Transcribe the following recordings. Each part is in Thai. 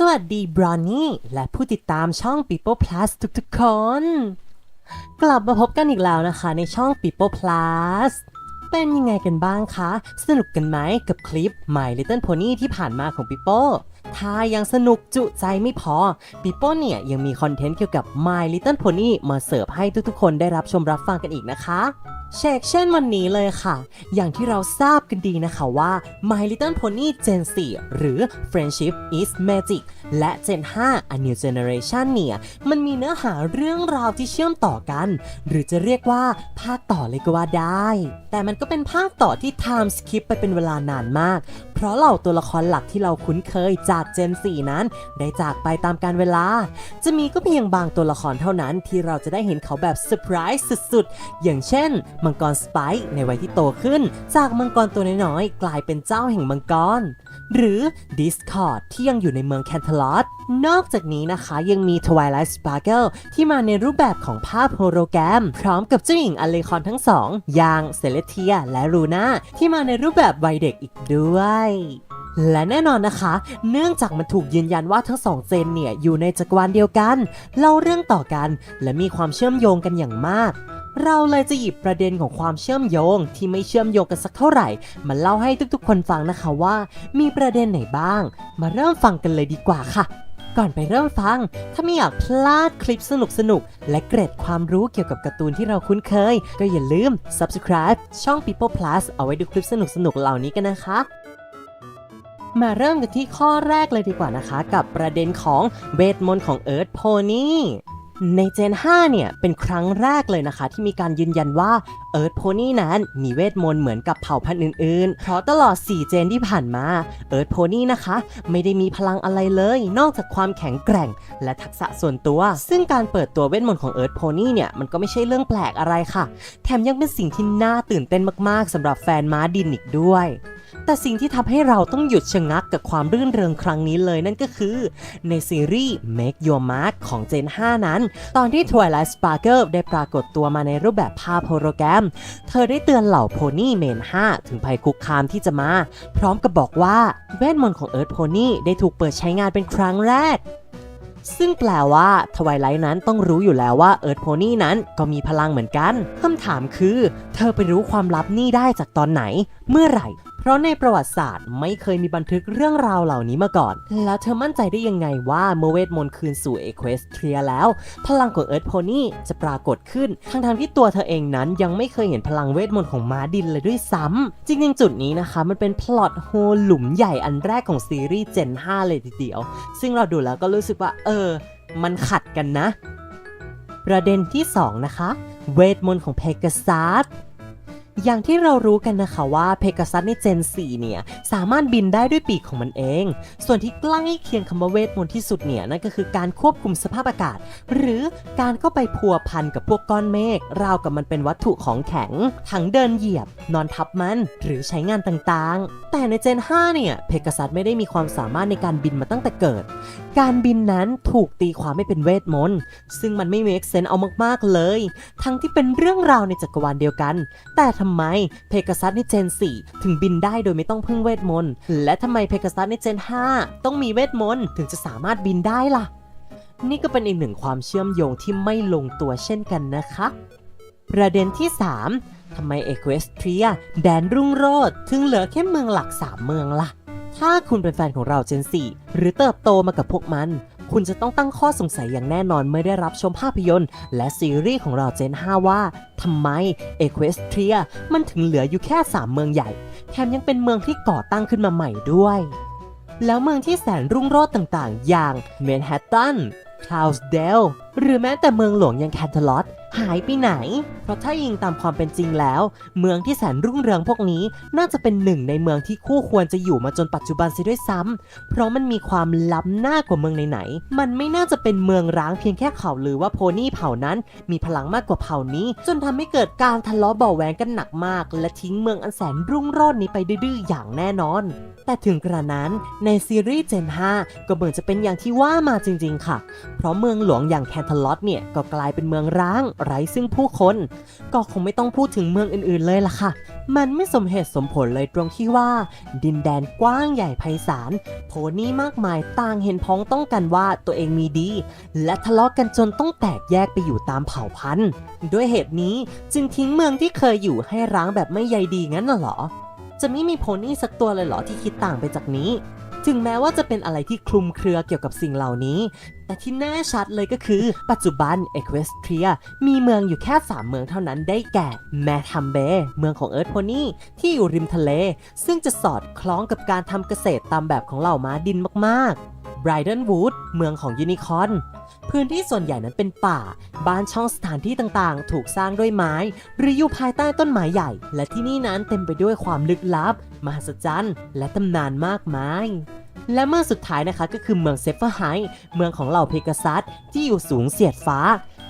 สวัสดีบรอนนี่และผู้ติดตามช่อง People Plus ทุกๆคน กลับมาพบกันอีกแล้วนะคะในช่อง People Plus เป็นยังไงกันบ้างคะ สนุกกันไหมกับคลิป My Little Pony ที่ผ่านมาของ People ถ้ายังสนุกจุใจไม่พอ People เนี่ยยังมีคอนเทนต์เกี่ยวกับ My Little Pony มาเสิร์ฟให้ทุกๆคนได้รับชมรับฟังกันอีกนะคะ เชกเช่นวันนี้เลยค่ะ อย่างที่เราทราบกันดีนะคะว่า My Little Pony Gen 4 หรือ Friendship is Magic และ Gen 5 A New Generation เนี่ย มันมีเนื้อหาเรื่องราวที่เชื่อมต่อกัน หรือจะเรียกว่าภาคต่อเลยก็ว่าได้ แต่มันก็เป็นภาคต่อที่ time skip ไปเป็นเวลานานมาก เพราะเหล่าตัวละครหลักที่เราคุ้นเคยจาก Gen 4 นั้น ได้จากไปตามการเวลา จะมีก็เพียงบางตัวละครเท่านั้นที่เราจะได้เห็นเขาแบบเซอร์ไพรส์สุดๆ อย่างเช่น มังกรสไปค์ในวัยที่โตขึ้น จากมังกรตัวน้อยๆกลายเป็นเจ้าแห่งมังกร หรือ Discord ที่ยังอยู่ในเมืองแคนทลอ t นอกจากนี้นะคะยังมี Twilight Sparkle ที่มาในรูปแบบของภาพโฮโลแกรม พร้อมกับเจ้าหญิงอเลคอนทั้งสองอย่างเซเลเทียและรูนาที่มาในรูปแบบวัยเด็กอีกด้วยและแน่นอนนะคะ เนื่องจากมันถูกยืนยันว่าทั้งสองเจนเนี่ยอยู่ในจักรวาลเดียวกัน เล่าเรื่องต่อกัน และมีความเชื่อมโยงกันอย่างมาก เราเลยจะหยิบประเด็นของความเชื่อมโยงที่ไม่เชื่อมโยงกันสักเท่าไหร่ มาเล่าให้ทุกๆ คนฟังนะคะว่า มีประเด็นไหนบ้าง มาเริ่มฟังกันเลยดีกว่าค่ะ ก่อนไปเริ่มฟัง ถ้าไม่อยากพลาดคลิปสนุกๆและเกร็ดความรู้เกี่ยวกับการ์ตูนที่เราคุ้นเคย ก็อย่าลืม subscribe ช่อง People Plus เอาไว้ดูคลิปสนุกๆเหล่านี้กันนะคะมาเริ่มกันที่ข้อแรกเลยดีกว่านะคะ กับประเด็นของเวทมนต์ของเอิร์ธโพนี่ ในเจน5เนี่ย เป็นครั้งแรกเลยนะคะ ที่มีการยืนยันว่าเอิร์ธโพนี่นั้นมีเวทมนต์เหมือนกับเผ่าพันธุ์อื่นๆ เพราะตลอด 4 เจนที่ผ่านมาเอิร์ธโพนี่นะคะ ไม่ได้มีพลังอะไรเลย นอกจากความแข็งแกร่ง และทักษะส่วนตัว ซึ่งการเปิดตัวเวทมนต์ของเอิร์ธโพนี่เนี่ย มันก็ไม่ใช่เรื่องแปลกอะไรค่ะ แถมยังเป็นสิ่งที่น่าตื่นเต้นมากๆสำหรับแฟนม้าดินอีกด้วย แต่สิ่งที่ทำให้เราต้องหยุดชะงักกับความรื่นเริงครั้งนี้เลยนั่นก็คือในซีรีส์ Make Your Mark ของ Gen 5 นั้น ตอนที่ Twilight Sparkle ได้ปรากฏตัวมาในรูปแบบภาพโฮโลแกรม เธอได้เตือนเหล่าโพนี่เมน 5 ถึงภัยคุกคามที่จะมา พร้อมกับบอกว่าเวทมนต์ของเอิร์ธโพนี่ได้ถูกเปิดใช้งานเป็นครั้งแรกซึ่งแปลว่าทวายไลท์นั้นต้องรู้อยู่แล้วว่าเอิร์ธโพนี่นั้นก็มีพลังเหมือนกัน คำถามคือ เธอไปรู้ความลับนี่ได้จากตอนไหน เมื่อไหร่ ราะในประวัติศาสตร์ไม่เคยมีบันทึกเรื่องราวเหล่านี้มาก่อน แล้วเธอมั่นใจได้ยังไงว่าเมื่อเวทมนต์คืนสู่เอเควสเทรียแล้ว พลังของเอิร์ธโพนี่จะปรากฏขึ้นทั้งๆที่ตัวเธอเองนั้นยังไม่เคยเห็นพลังเวทมนต์ของม้าดินเลยด้วยซ้ำจริงๆจุดนี้นะคะมันเป็นพล็อตโฮหลุมใหญ่อันแรกของซีรีส์ Gen 5เลยทีเดียว ซึ่งเราดูแล้วก็รู้สึกว่า เออ มันขัดกันนะ ประเด็นที่ 2 นะคะ เวทมนต์ของเพก a ซัส อย่างที่เรารู้กันนะคะว่าเพก a ซัสในเจน 4 เนี่ย สามารถบินได้ด้วยปีกของมันเอง ส่วนที่ใกล้เคียงคำว่าเวทมนต์ที่สุดเนี่ย นั่นก็คือการควบคุมสภาพอากาศ หรือการเข้าไปพัวพันกับพวกก้อนเมฆราวกับมันเป็นวัตถุของแข็ง ทั้งเดินเหยียบ นอนทับมัน หรือใช้งานต่างๆ แต่ในเจน 5 เนี่ยเพก a ซัสไม่ได้มีความสามารถในการบินมาตั้งแต่เกิด การบินนั้นถูกตีความไม่เป็นเวทมนต์ซึ่งมันไม่ make sense เอามากๆเลย ทั้งที่เป็นเรื่องราวในจักรวาลเดียวกัน แต่ทำำไม เพก a ซัสในเจน 4 ถึงบินได้โดยไม่ต้องพึ่งเวทมนต์ และทำไมเพก a ซัสในเจน 5 ต้องมีเวทมนต์ถึงจะสามารถบินได้ล่ะ นี่ก็เป็นอีกหนึ่งความเชื่อมโยงที่ไม่ลงตัวเช่นกันนะคะ ประเด็นที่ 3ทำไมเอเควสเทรียแดนรุ่งโรจน์ถึงเหลือแค่เมืองหลัก 3 เมืองล่ะถ้าคุณเป็นแฟนของเราเจน 4 หรือเติบโตมากับพวกมัน คุณจะต้องตั้งข้อสงสัยอย่างแน่นอนเมื่อได้รับชมภาพยนตร์ และซีรีส์ของเราเจน 5 ว่าทำไมเอควสเทียมันถึงเหลืออยู่แค่ 3 เมืองใหญ่ แถมยังเป็นเมืองที่ก่อตั้งขึ้นมาใหม่ด้วย แล้วเมืองที่แสนรุ่งโรจน์ต่างๆ อย่างเมนฮัตตันคลาวส์เดลหรือแม้แต่เมืองหลวงอย่างแคนทลอต หายไปไหน เพราะถ้ายิงตามความเป็นจริงแล้ว เมืองที่แสนรุ่งเรืองพวกนี้น่าจะเป็นหนึ่งในเมืองที่คู่ควรจะอยู่มาจนปัจจุบันเสียด้วยซ้ำเพราะมันมีความล้ำหน้ากว่าเมืองไหนๆมันไม่น่าจะเป็นเมืองร้างเพียงแค่ข่าวลือว่าโพนี่เผ่านั้นมีพลังมากกว่าเผ่านี้ จนทำให้เกิดการทะเลาะเบาะแวงกันหนักมาก และทิ้งเมืองอันแสนรุ่งโรจน์นี้ไปดื้อๆอย่างแน่นอน แต่ถึงกระนั้นในซีรีส์ Gen 5ก็เหมือนจะเป็นอย่างที่ว่ามาจริง ๆ ค่ะ เพราะเมืองหลวงอย่างแคนทลอตเนี่ยก็กลายเป็นเมืองร้างไร้ซึ่งผู้คน ก็คงไม่ต้องพูดถึงเมืองอื่นๆเลยล่ะค่ะ มันไม่สมเหตุสมผลเลยตรงที่ว่า ดินแดนกว้างใหญ่ไพศาลโพนี่มากมายต่างเห็นพ้องต้องกันว่าตัวเองมีดี และทะเลาะกันจนต้องแตกแยกไปอยู่ตามเผ่าพันธุ์ ด้วยเหตุนี้จึงทิ้งเมืองที่เคยอยู่ให้ร้างแบบไม่ใยดีงั้นน่ะเหรอจะไม่มีโพนี่สักตัวเลยเหรอที่คิดต่างไปจากนี้ ถึงแม้ว่าจะเป็นอะไรที่คลุมเครือเกี่ยวกับสิ่งเหล่านี้ แต่ที่แน่ชัดเลยก็คือ ปัจจุบันเอควสเทียมีเมืองอยู่แค่ 3 เมืองเท่านั้นได้แก่ แมทัมเบ เมืองของเอิร์ธโพนี่ที่อยู่ริมทะเล ซึ่งจะสอดคล้องกับการทำเกษตรตามแบบของเหล่าม้าดินมากๆ b r i d e n Wood เมืองของยูนิคอ n พื้นที่ส่วนใหญ่นั้นเป็นป่า บ้านช่องสถานที่ต่างๆ ถูกสร้างด้วยไม้ หรืออยู่ภายใต้ต้นไม้ใหญ่ และที่นี่นั้นเต็มไปด้วยความลึกลับ มหัศจรรย์ และตำนานมากมายและเมื่อสุดท้ายนะคะก็คือเมืองเซฟเฟอร์ไฮท์เมืองของเหล่าเพกาซัสที่อยู่สูงเสียดฟ้า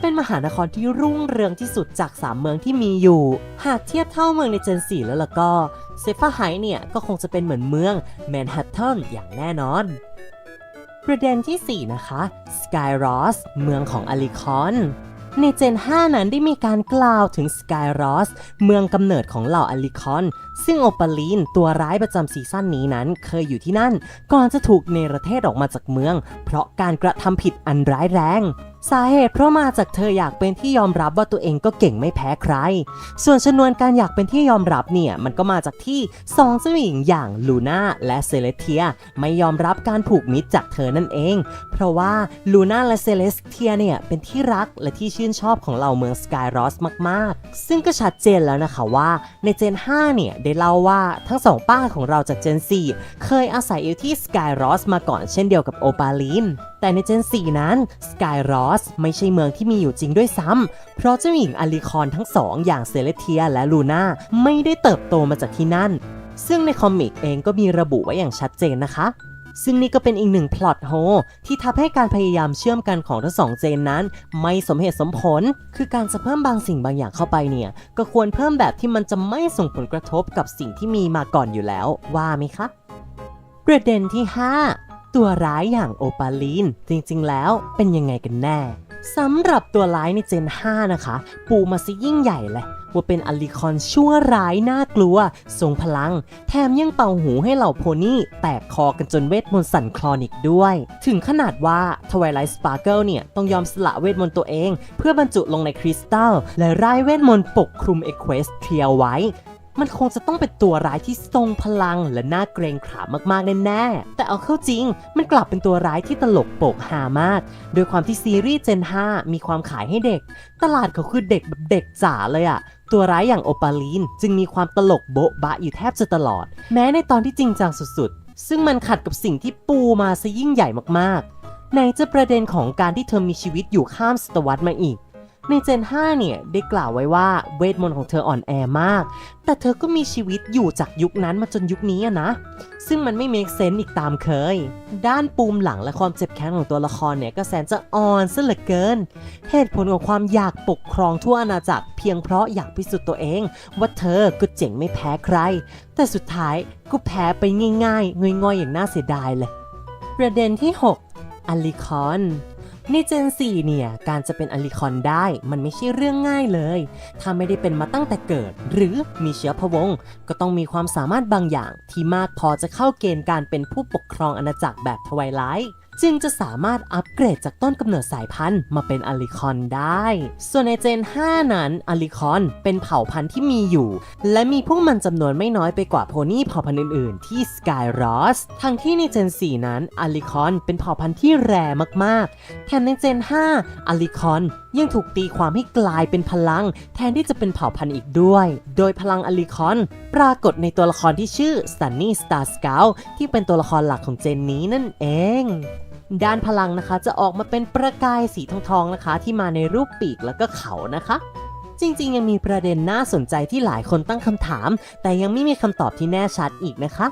เป็นมหานครที่รุ่งเรืองที่สุดจาก 3 เมืองที่มีอยู่ หากเทียบเท่าเมืองในเจน4แล้วล่ะก็เซฟเฟอร์ไฮท์เนี่ยก็คงจะเป็นเหมือนเมืองแมนฮัตตันอย่างแน่นอน ประเด็นที่ 4 นะคะ Skyros เมืองของอลิคอนในเจน 5 นั้นได้มีการกล่าวถึง Sky Ross เมืองกำเนิดของเหล่าอลิคอน ซึ่งโอปาลีนตัวร้ายประจำซีซั่นนี้นั้นเคยอยู่ที่นั่น ก่อนจะถูกเนรเทศออกมาจากเมือง เพราะการกระทำผิดอันร้ายแรง สาเหตุเพราะมาจากเธออยากเป็นที่ยอมรับว่าตัวเองก็เก่งไม่แพ้ใคร ส่วนชนวนการอยากเป็นที่ยอมรับเนี่ยมันก็มาจากที่สองเจ้าหญิงอย่างลูน่าและเซเลสเทียไม่ยอมรับการผูกมิตรจากเธอนั่นเอง เพราะว่าลูน่าและเซเลสเทียเนี่ยเป็นที่รักและที่ชื่นชอบของเหล่าเมืองสกายรอสมากๆ ซึ่งก็ชัดเจนแล้วนะคะว่าในเจน 5 เนี่ยได้เล่าว่าทั้งสองป้าของเราจากเจน 4 เคยอาศัยอยู่ที่สกายรอสมาก่อนเช่นเดียวกับโอปาลีนแต่ในเจน 4 นั้นสกายรอสไม่ใช่เมืองที่มีอยู่จริงด้วยซ้ำ เพราะเจ้าหญิงอลิคอนทั้งสองอย่างเซเลเทียและลูน่าไม่ได้เติบโตมาจากที่นั่น ซึ่งในคอมิกเองก็มีระบุไว้อย่างชัดเจนนะคะซึ่งนี่ก็เป็นอีกหนึ่งพล็อตโฮที่ทำให้การพยายามเชื่อมกันของทั้งสองเจนนั้น ไม่สมเหตุสมผล คือการจะเพิ่มบางสิ่งบางอย่างเข้าไปเนี่ย ก็ควรเพิ่มแบบที่มันจะไม่ส่งผลกระทบกับสิ่งที่มีมาก่อนอยู่แล้ว ว่าไหมคะประเด็นที่ 5 ตัวร้ายอย่างโอปาลีน จริงๆ แล้วเป็นยังไงกันแน่สำหรับตัวร้ายในเจน 5 นะคะ ปูมาซิยิ่งใหญ่เลยว่าเป็นอลิคอนชั่วร้ายน่ากลัว ทรงพลัง แถมยังเป่าหูให้เหล่าโพนี่แตกคอกันจนเวทมนต์สั่นคลอนอีกด้วย ถึงขนาดว่าทวายไลท์สปาร์เกิลเนี่ย ต้องยอมสละเวทมนต์ตัวเอง เพื่อบรรจุลงในคริสตัล และร่ายเวทมนต์ปกคลุมเอเควสเทียไว้ มันคงจะต้องเป็นตัวร้ายที่ทรงพลังและน่าเกรงขามมากๆแน่ๆแต่เอาเข้าจริง มันกลับเป็นตัวร้ายที่ตลกโปกฮามากโดยความที่ซีรีส์เจน 5 มีความขายให้เด็ก ตลาดเขาคือเด็กแบบเด็กจ๋าเลยอะตัวร้ายอย่างโอปาลีนจึงมีความตลกโบ๊ะบะอยู่แทบจะตลอด แม้ในตอนที่จริงจังสุดๆ ซึ่งมันขัดกับสิ่งที่ปูมาซะยิ่งใหญ่มากๆ ในจะประเด็นของการที่เธอมีชีวิตอยู่ข้ามศตวรรษมาอีก ในเจน 5 เนี่ย ได้กล่าวไว้ว่าเวทมนต์ของเธออ่อนแอมาก แต่เธอก็มีชีวิตอยู่จากยุคนั้นมาจนยุคนี้นะ ซึ่งมันไม่เมคเซน s อีกตามเคย ด้านปูมหลังและความเจ็บแค้นของตัวละครเนี่ย ก็แสนจะอ่อนซะเหลือเกิน เหตุผลของความอยากปกครองทั่วอาณาจักรเพียงเพราะอยากพิสูจน์ตัวเอง ว่าเธอก็เจ๋งไม่แพ้ใคร แต่สุดท้ายก็แพ้ไปง่ายๆง่อยๆอย่างน่าเสียดายเลย ประเด็นที่ 6อลิคอน ในเจน 4 เนี่ย การจะเป็นอลิคอนได้มันไม่ใช่เรื่องง่ายเลย ถ้าไม่ได้เป็นมาตั้งแต่เกิด หรือมีเชื้อพระวงศ์ก็ต้องมีความสามารถบางอย่างที่มากพอจะเข้าเกณฑ์การเป็นผู้ปกครองอาณาจักรแบบทวายไลท์ จึงจะสามารถอัปเกรดจากต้นกำเนิดสายพันธุ์มาเป็นอลิคอนได้ ส่วนในเจน 5 นั้นอลิคอนเป็นเผ่าพันธุ์ที่มีอยู่ และมีพวกมันจำนวนไม่น้อยไปกว่าโพนี่เผ่าพันธุ์อื่นๆ ที่สกายรอสทั้งที่ในเจน 4 นั้นอลิคอนเป็นเผ่าพันธุ์ที่แรมากๆ แถมในเจน 5อลิคอนยังถูกตีความให้กลายเป็นพลัง แทนที่จะเป็นเผ่าพันธุ์อีกด้วย โดยพลังอลิคอน ปรากฏในตัวละครที่ชื่อ Sunny Star Scout ที่เป็นตัวละครหลักของเจนนี้นั่นเอง ด้านพลังนะคะจะออกมาเป็นประกายสีทองๆนะคะ ที่มาในรูปปีกแล้วก็เขานะคะ จริงๆ ยังมีประเด็นน่าสนใจที่หลายคนตั้งคำถาม แต่ยังไม่มีคำตอบที่แน่ชัดอีกนะคะ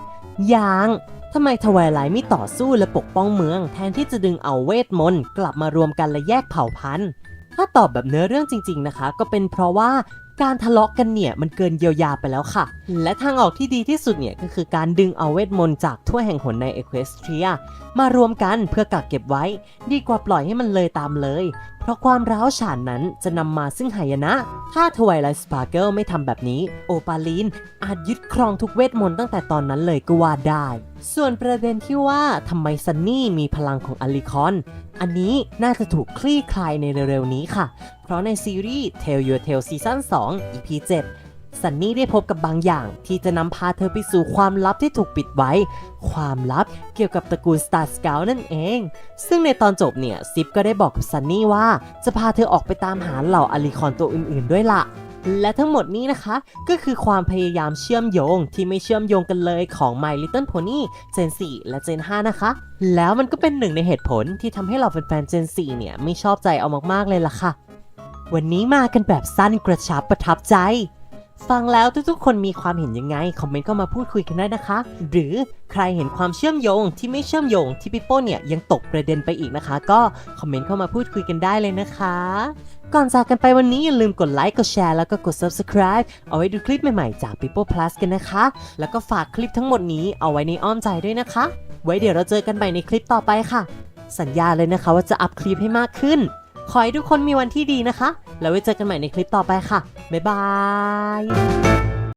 อย่างทำไมทวายไลไม่ต่อสู้และปกป้องเมือง แทนที่จะดึงเอาเวทมนต์กลับมารวมกันและแยกเผ่าพันธุ์ถ้าตอบแบบเนื้อเรื่องจริง ๆ นะคะ ก็เป็นเพราะว่า การทะเลาะกันเนี่ยมันเกินเยียวยาไปแล้วค่ะ และทางออกที่ดีที่สุดเนี่ยก็คือการดึงเอาเวทมนต์จากทั่วแห่งหนในเอเควสเทียมารวมกันเพื่อกักเก็บไว้ ดีกว่าปล่อยให้มันเลยตามเลย เพราะความร้าวฉานนั้นจะนำมาซึ่งหายนะ ถ้าทวายไลท์สปาร์เกิลไม่ทำแบบนี้ โอปาลีนอาจยึดครองทุกเวทมนต์ตั้งแต่ตอนนั้นเลยก็ว่าได้ ส่วนประเด็นที่ว่าทำไมซันนี่มีพลังของอลิคอน อันนี้น่าจะถูกคลี่คลายในเร็วๆนี้ค่ะ เพราะในซีรีส์ Tell Your Tale ซีซั่น2 EP 7 ซันนี่ได้พบกับบางอย่าง ที่จะนำพาเธอไปสู่ความลับที่ถูกปิดไว้ ความลับเกี่ยวกับตระกูล Star Scout นั่นเอง ซึ่งในตอนจบเนี่ยซิปก็ได้บอกกับซันนี่ว่า จะพาเธอออกไปตามหาเหล่าอลิคอนตัวอื่นๆ ด้วยล่ะและทั้งหมดนี้นะคะก็คือความพยายามเชื่อมโยงที่ไม่เชื่อมโยงกันเลยของ My Little Pony เจน4และเจน5นะคะ แล้วมันก็เป็นหนึ่งในเหตุผลที่ทำให้เราแฟนๆเจน4เนี่ยไม่ชอบใจเอามากๆเลยล่ะค่ะ วันนี้มากันแบบสั้นกระชับประทับใจ ฟังแล้วทุกๆคนมีความเห็นยังไง คอมเมนต์ก็มาพูดคุยกันได้นะคะ หรือใครเห็นความเชื่อมโยงที่ไม่เชื่อมโยงที่พี่โป้เนี่ยยังตกประเด็นไปอีกนะคะ ก็คอมเมนต์เข้ามาพูดคุยกันได้เลยนะคะ ก่อนจากกันไปวันนี้อย่าลืมกดไลค์กดแชร์แล้วก็กด subscribe เอาไว้ดูคลิปใหม่ๆจาก People Plus กันนะคะ แล้วก็ฝากคลิปทั้งหมดนี้เอาไว้ในอ้อมใจด้วยนะคะ ไว้เดี๋ยวเราเจอกันใหม่ในคลิปต่อไปค่ะ สัญญาเลยนะคะว่าจะอัพคลิปให้มากขึ้นขอให้ทุกคนมีวันที่ดีนะคะ แล้วไว้เจอกันใหม่ในคลิปต่อไปค่ะ บ๊ายบาย